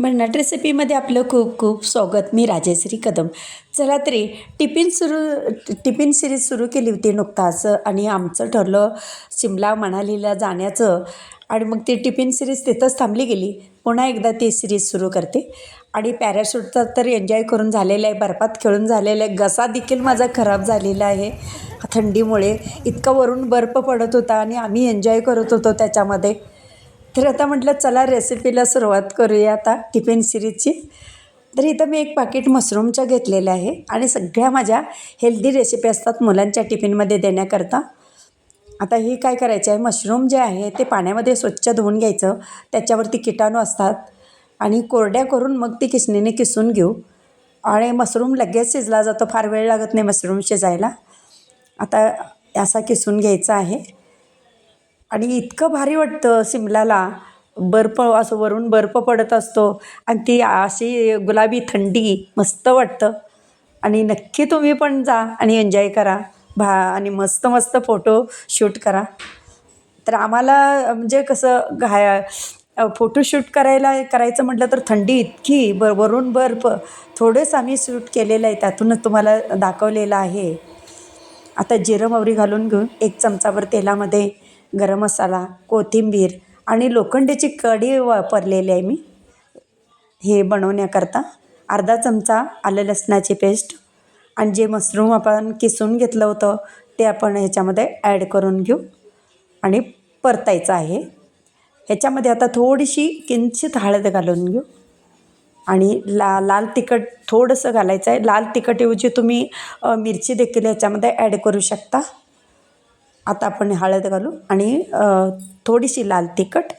भन्नाट रेसिपीमध्ये आपलं खूप खूप स्वागत. मी राजेश्री कदम. चला तरी टिफिन सुरू टिफिन सिरीज सुरू केली होती नुकताच आणि आमचं ठरलं शिमला मनालीला जाण्याचं आणि मग ती टिफिन सिरीज तिथंच थांबली गेली. पुन्हा एकदा ती सिरीज सुरू करते. आणि पॅराशूटचा तर एन्जॉय करून झालेला आहे बर्फात खेळून झालेला आहे. घसा देखील माझा खराब झालेला आहे. थंडीमुळे इतका वरून बर्फ पडत होता आणि आम्ही एन्जॉय करत होतो त्याच्यामध्ये. तर आता म्हटलं चला रेसिपीला सुरुवात करूया आता टिफिन सिरीजची तर इथं मी एक पाकिट मशरूमचं घेतलेलं आहे आणि सगळ्या माझ्या हेल्दी रेसिपी असतात मुलांच्या टिफिनमध्ये देण्याकरता. आता ही काय करायचं आहे मशरूम जे आहे ते पाण्यामध्ये स्वच्छ धुवून घ्यायचं. त्याच्यावरती किटाणू असतात आणि कोरड्या करून मग ती किसणीने किसून घेऊ. आणि मशरूम लगेच शिजला जातो फार वेळ लागत नाही मशरूम शिजायला. आता असा किसून घ्यायचा आहे. आणि इतकं भारी वाटतं सिमलाला. बर्फ असं वरून बर्फ पडत असतो. आणि ती अशी गुलाबी थंडी मस्त वाटतं. आणि नक्की तुम्ही पण जा आणि एन्जॉय करा. भा आणि मस्त मस्त फोटो शूट करा. तर आम्हाला म्हणजे कसं घाय फोटोशूट करायला करायचं म्हटलं तर थंडी इतकी बर वरून बर्फ. थोडेच आम्ही शूट केलेलं आहे. त्यातूनच तुम्हाला दाखवलेलं आहे. आता जिरं मोहरी घालून घेऊन एक चमचाभर तेलामध्ये गरम मसाला कोथिंबीर आणि लोखंडीची कढी वापरलेली आहे मी. हे बनवण्याकरता अर्धा चमचा आलं लसणाची पेस्ट आणि जे मशरूम आपण किसून घेतलं होतं ते आपण ह्याच्यामध्ये ॲड करून घेऊ आणि परतायचं आहे. ह्याच्यामध्ये आता थोडीशी किंचित हळद घालून घेऊ आणि ला लाल तिखट थोडंसं घालायचं आहे. लाल तिखटऐवजी तुम्ही मिरची देखील ह्याच्यामध्ये ॲड करू शकता. आता आपण हळद घालू आणि थोडीशी लाल तिखट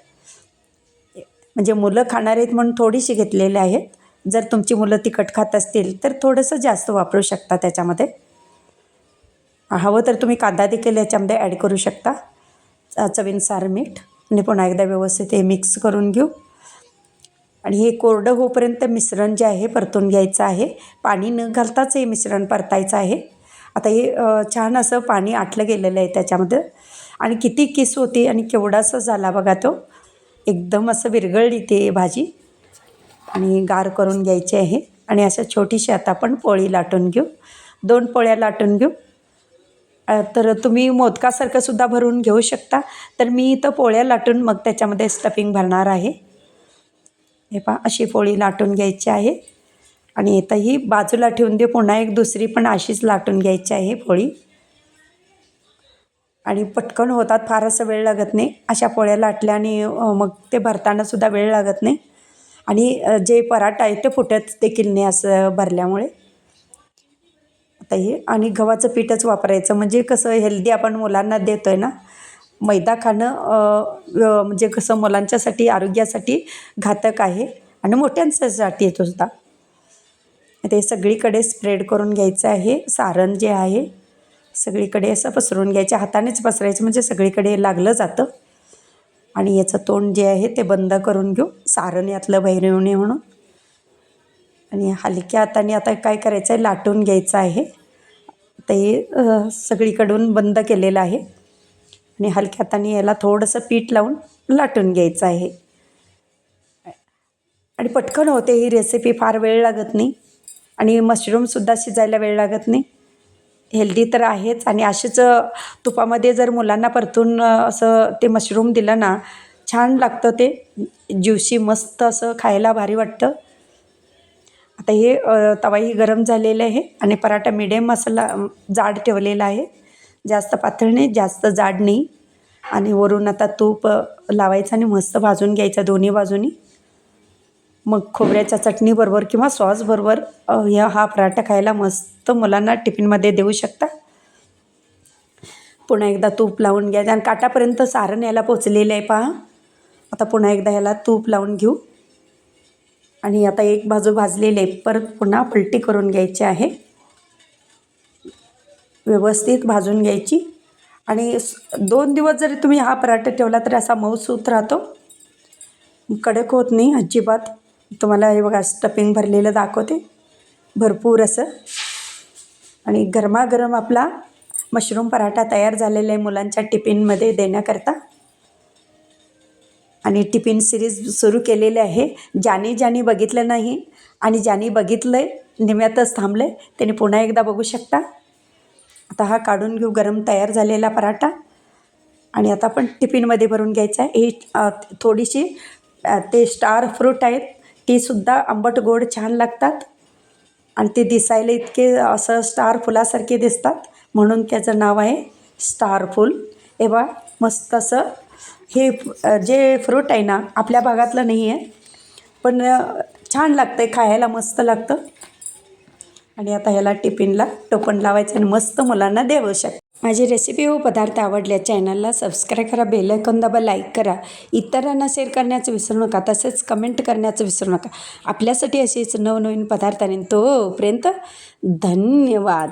म्हणजे मुलं खाणार आहेत म्हणून थोडीशी घेतलेली आहेत. जर तुमची मुलं तिखट खात असतील तर थोडंसं जास्त वापरू शकता त्याच्यामध्ये. हवं तर तुम्ही कांदा देखील याच्यामध्ये ॲड करू शकता. चवीनुसार मीठ. आणि पुन्हा एकदा व्यवस्थित हे मिक्स करून घेऊ. आणि हे कोरडं होईपर्यंत मिश्रण जे आहे परतून घ्यायचं आहे. पाणी न घालताच हे मिश्रण परतायचं आहे. आता हे छान असं पाणी आटलं गेलेलं आहे त्याच्यामध्ये. आणि किती किस होती आणि केवढासा झाला बघा तो. एकदम असं विरघळली ते भाजी. आणि गार करून घ्यायची आहे. आणि असं छोटीशी आता आपण पोळी लाटून घेऊ. दोन पोळ्या लाटून घेऊ. तर तुम्ही मोदकासारखं सुद्धा भरून घेऊ शकता. तर मी इथं पोळ्या लाटून मग त्याच्यामध्ये स्टफिंग भरणार आहे. हे पहा अशी पोळी लाटून घ्यायची आहे. आणि आता ही बाजूला ठेवून दे पुन्हा एक दुसरी पण अशीच लाटून घ्यायची आहे पोळी. आणि पटकन होतात फार असं वेळ लागत नाही. अशा पोळ्या लाटल्या आणि मग ते भरतानासुद्धा वेळ लागत नाही. आणि जे पराठा आहे ते फुटत देखील नाही असं भरल्यामुळे. आता हे आणि गव्हाचं पीठच वापरायचं. म्हणजे कसं हेल्दी आपण मुलांना देतो आहे ना मैदा खाणं म्हणजे कसं मुलांच्यासाठी आरोग्यासाठी घातक आहे. आणि मोठ्यांच्यासाठी येतो सुद्धा. ते सगळीकडे स्प्रेड करून घ्यायचं आहे. सारण जे आहे सगळीकडे असं पसरून घ्यायचे. हातानेच पसरायचं म्हणजे सगळीकडे लागलं जातं. आणि याचं तोंड जे आहे ते बंद करून घेऊ. सारण यातलं बाहेर येऊ नये म्हणून. आणि हलक्या हाताने आता काय करायचं आहे लाटून घ्यायचं आहे. ते सगळीकडून बंद केलेलं आहे. आणि हलक्या हाताने याला थोडंसं पीठ लावून लाटून घ्यायचं आहे. आणि पटकन होते ही रेसिपी फार वेळ लागत नाही. आणि मशरूमसुद्धा शिजायला वेळ लागत नाही. हेल्दी तर आहेच आणि असेच तुपामध्ये जर मुलांना परतून असं ते मशरूम दिलं ना छान लागतं ते. ज्युसी मस्त असं खायला भारी वाटतं. आता हे तवाही गरम झालेलं आहे आणि पराठा मिडियम मसाला जाड ठेवलेला आहे. जास्त पातळ नाही जास्त जाड नाही. आणि वरून आता तूप लावायचं आणि मस्त भाजून घ्यायचं दोन्ही बाजूनी. मग खोबऱ्याच्या चटणीबरोबर किंवा सॉसबरोबर ह्या हा पराठा खायला मस्त मुलांना टिफिनमध्ये देऊ शकता. पुन्हा एकदा तूप लावून घ्या. आणि काटापर्यंत सारण याला पोचलेलं आहे पहा. आता पुन्हा एकदा याला तूप लावून घेऊ. आणि आता एक बाजू भाजलेली आहे परत पुन्हा पलटी करून घ्यायची आहे. व्यवस्थित भाजून घ्यायची. आणि दोन दिवस जरी तुम्ही हा पराठा ठेवला तरी असा मऊसूत राहतो. कडक होत नाही अजिबात. तुम्हाला हे बघा स्टफिंग भरलेलं दाखवते. भरपूर असं. आणि गरमागरम आपला मशरूम पराठा तयार झालेला आहे मुलांच्या टिफिनमध्ये देण्याकरता. आणि टिफिन सिरीज सुरू केलेली आहे. ज्याने ज्याने बघितलं नाही आणि ज्याने बघितलं आहे निम्यातच थांबलं आहे त्याने पुन्हा एकदा बघू शकता. आता हा काढून घेऊ गरम तयार झालेला पराठा. आणि आता आपण टिफिनमध्ये भरून घ्यायचा आहे. ही थोडीशी ते स्टार फ्रूट आहेत. तीसुद्धा आंबट गोड छान लागतात. आणि ते दिसायला इतके असं स्टार फुलासारखे दिसतात. म्हणून त्याचं नाव आहे स्टार फूल. मस्त असं. हे जे फ्रूट आहे ना आपल्या भागातलं नाही आहे. पण छान लागतं आहे खायला मस्त लागतं. आणि आता ह्याला टिफिनला टोपण लावायचं आणि मस्त मुलांना देऊ शकतो माझी रेसिपी व पदार्थ आवडल्या चॅनलला सबस्क्राईब करा बेलायकॉन दाबा लाईक करा. इतरांना शेअर करण्याचं विसरू नका तसेच कमेंट करण्याचं विसरू नका. आपल्यासाठी असेच नवनवीन पदार्थ आणि तोपर्यंत धन्यवाद.